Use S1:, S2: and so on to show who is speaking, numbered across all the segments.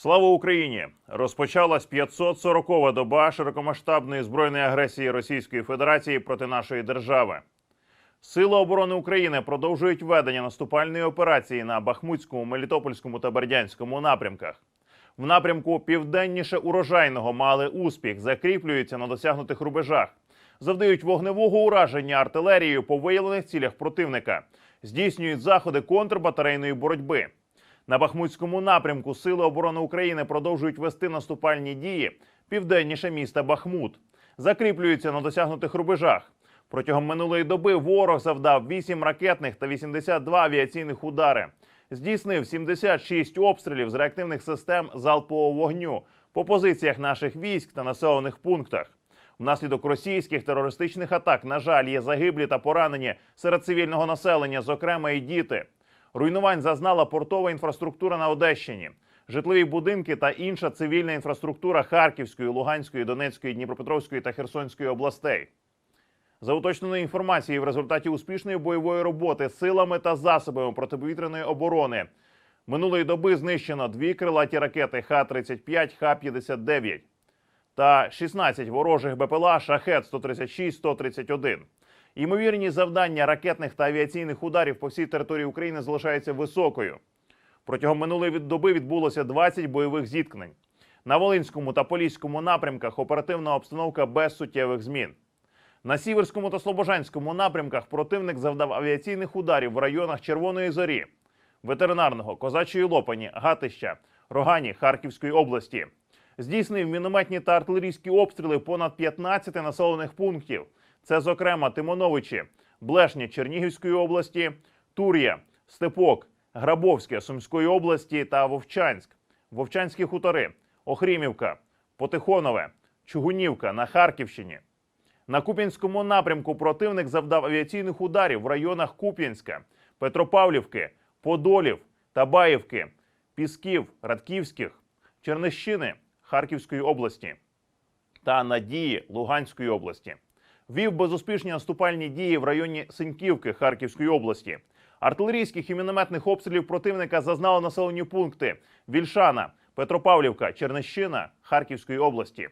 S1: Слава Україні! Розпочалась 540-ва доба широкомасштабної збройної агресії Російської Федерації проти нашої держави. Сили оборони України продовжують ведення наступальної операції на Бахмутському, Мелітопольському та Бердянському напрямках. В напрямку південніше урожайного мали успіх, закріплюються на досягнутих рубежах, завдають вогневого ураження артилерією по виявлених цілях противника, здійснюють заходи контрбатарейної боротьби. На Бахмутському напрямку Сили оборони України продовжують вести наступальні дії південніше міста Бахмут, закріплюються на досягнутих рубежах. Протягом минулої доби ворог завдав 8 ракетних та 82 авіаційних удари. Здійснив 76 обстрілів з реактивних систем залпового вогню по позиціях наших військ та населених пунктах. Внаслідок російських терористичних атак, на жаль, є загиблі та поранені серед цивільного населення, зокрема і діти. Руйнувань зазнала портова інфраструктура на Одещині, житлові будинки та інша цивільна інфраструктура Харківської, Луганської, Донецької, Дніпропетровської та Херсонської областей. За уточненою інформацією, в результаті успішної бойової роботи силами та засобами протиповітряної оборони минулої доби знищено дві крилаті ракети Х-35, Х-59 та 16 ворожих БПЛА Шахет 136 131 Ймовірність завдання ракетних та авіаційних ударів по всій території України залишається високою. Протягом минулої доби відбулося 20 бойових зіткнень. На Волинському та Поліському напрямках оперативна обстановка без суттєвих змін. На Сіверському та Слобожанському напрямках противник завдав авіаційних ударів в районах Червоної Зорі, ветеринарного, Козачої Лопані, Гатища, Рогані Харківської області. Здійснив мінометні та артилерійські обстріли понад 15 населених пунктів. Це, зокрема, Тимоновичі, Блешня Чернігівської області, Тур'я, Степок, Грабовське Сумської області та Вовчанськ, Вовчанські хутори, Охрімівка, Потихонове, Чугунівка на Харківщині. На Куп'янському напрямку противник завдав авіаційних ударів в районах Куп'янська, Петропавлівки, Подолів, Табаївки, Пісків, Радківських, Чернищини Харківської області та Надії Луганської області. Вів безуспішні наступальні дії в районі Синьківки Харківської області. Артилерійських і мінометних обстрілів противника зазнали населені пункти Вільшана, Петропавлівка, Чернищина Харківської області.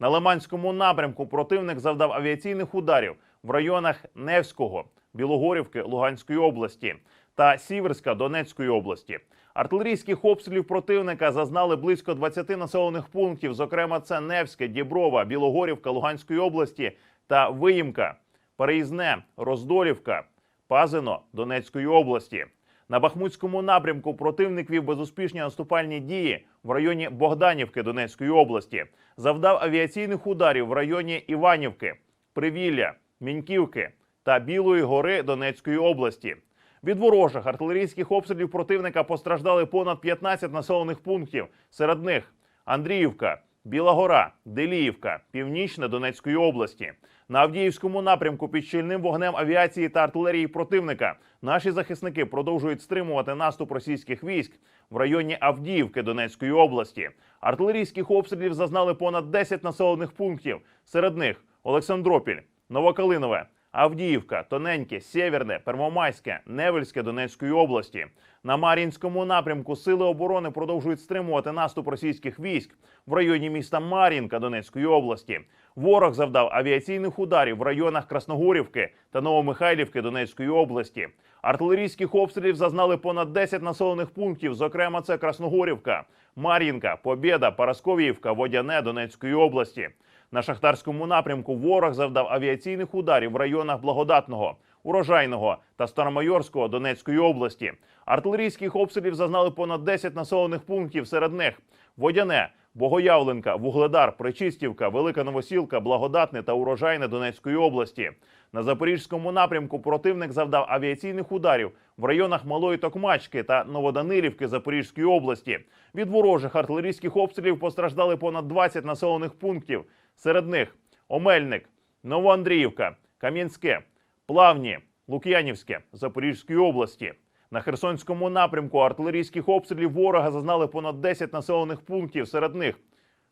S1: На Лиманському напрямку противник завдав авіаційних ударів в районах Невського, Білогорівки Луганської області та Сіверська Донецької області. Артилерійських обстрілів противника зазнали близько 20 населених пунктів, зокрема це Невське, Діброва, Білогорівка Луганської області та Виїмка, Переїзне, Роздолівка, Пазино Донецької області. На Бахмутському напрямку противник вів безуспішні наступальні дії в районі Богданівки Донецької області, завдав авіаційних ударів в районі Іванівки, Привілля, Міньківки та Білої гори Донецької області. Від ворожих артилерійських обстрілів противника постраждали понад 15 населених пунктів. Серед них Андріївка, Біла Гора, Деліївка, Північна Донецької області. На Авдіївському напрямку під щільним вогнем авіації та артилерії противника наші захисники продовжують стримувати наступ російських військ в районі Авдіївки Донецької області. Артилерійських обстрілів зазнали понад 10 населених пунктів. Серед них Олександропіль, Новокалинове, Авдіївка, Тоненьке, Сєвєрне, Первомайське, Невельське Донецької області. На Мар'їнському напрямку сили оборони продовжують стримувати наступ російських військ в районі міста Мар'їнка Донецької області. Ворог завдав авіаційних ударів в районах Красногорівки та Новомихайлівки Донецької області. Артилерійських обстрілів зазнали понад 10 населених пунктів, зокрема це Красногорівка, Мар'їнка, Побєда, Парасковіївка, Водяне Донецької області. На шахтарському напрямку ворог завдав авіаційних ударів в районах Благодатного, Урожайного та Старомайорського Донецької області. Артилерійських обстрілів зазнали понад 10 населених пунктів. Серед них Водяне, Богоявленка, Вугледар, Причистівка, Велика Новосілка, Благодатне та Урожайне Донецької області. На запорізькому напрямку противник завдав авіаційних ударів в районах Малої Токмачки та Новоданилівки Запорізької області. Від ворожих артилерійських обстрілів постраждали понад 20 населених пунктів. Серед них Омельник, Новоандріївка, Кам'янське, Плавні, Лук'янівське Запорізької області. На Херсонському напрямку артилерійських обстрілів ворога зазнали понад 10 населених пунктів. Серед них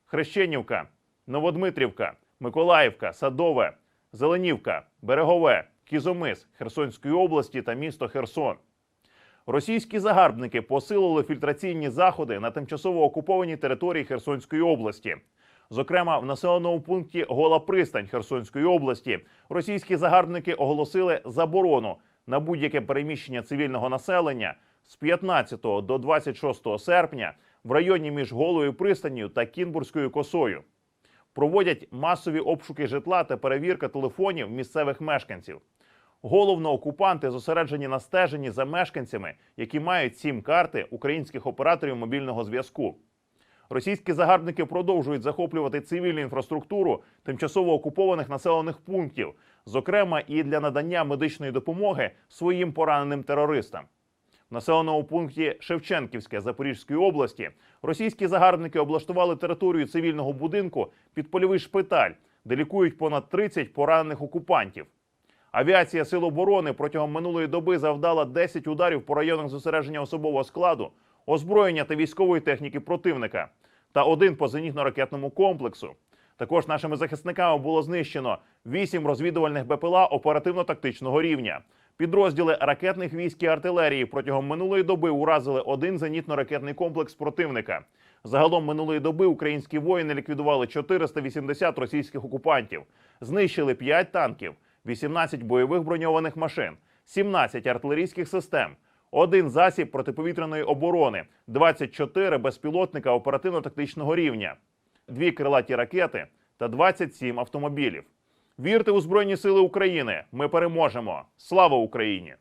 S1: Хрещенівка, Новодмитрівка, Миколаївка, Садове, Зеленівка, Берегове, Кізомис Херсонської області та місто Херсон. Російські загарбники посилили фільтраційні заходи на тимчасово окупованій території Херсонської області. Зокрема, в населеному пункті Гола Пристань Херсонської області російські загарбники оголосили заборону на будь-яке переміщення цивільного населення з 15 до 26 серпня в районі між Голою пристанню та Кінбурзькою косою. Проводять масові обшуки житла та перевірка телефонів місцевих мешканців. Головно, окупанти зосереджені на стеженні за мешканцями, які мають сім карти українських операторів мобільного зв'язку. Російські загарбники продовжують захоплювати цивільну інфраструктуру тимчасово окупованих населених пунктів, зокрема і для надання медичної допомоги своїм пораненим терористам. В населеному пункті Шевченківське Запорізької області російські загарбники облаштували територію цивільного будинку під польовий шпиталь, де лікують понад 30 поранених окупантів. Авіація Сил оборони протягом минулої доби завдала 10 ударів по районах зосередження особового складу, озброєння та військової техніки противника та один по зенітно-ракетному комплексу. Також нашими захисниками було знищено 8 розвідувальних БПЛА оперативно-тактичного рівня. Підрозділи ракетних військ і артилерії протягом минулої доби уразили один зенітно-ракетний комплекс противника. Загалом минулої доби українські воїни ліквідували 480 російських окупантів, знищили 5 танків, 18 бойових броньованих машин, 17 артилерійських систем, один засіб протиповітряної оборони, 24 безпілотника оперативно-тактичного рівня, дві крилаті ракети та 27 автомобілів. Вірте у Збройні Сили України! Ми переможемо! Слава Україні!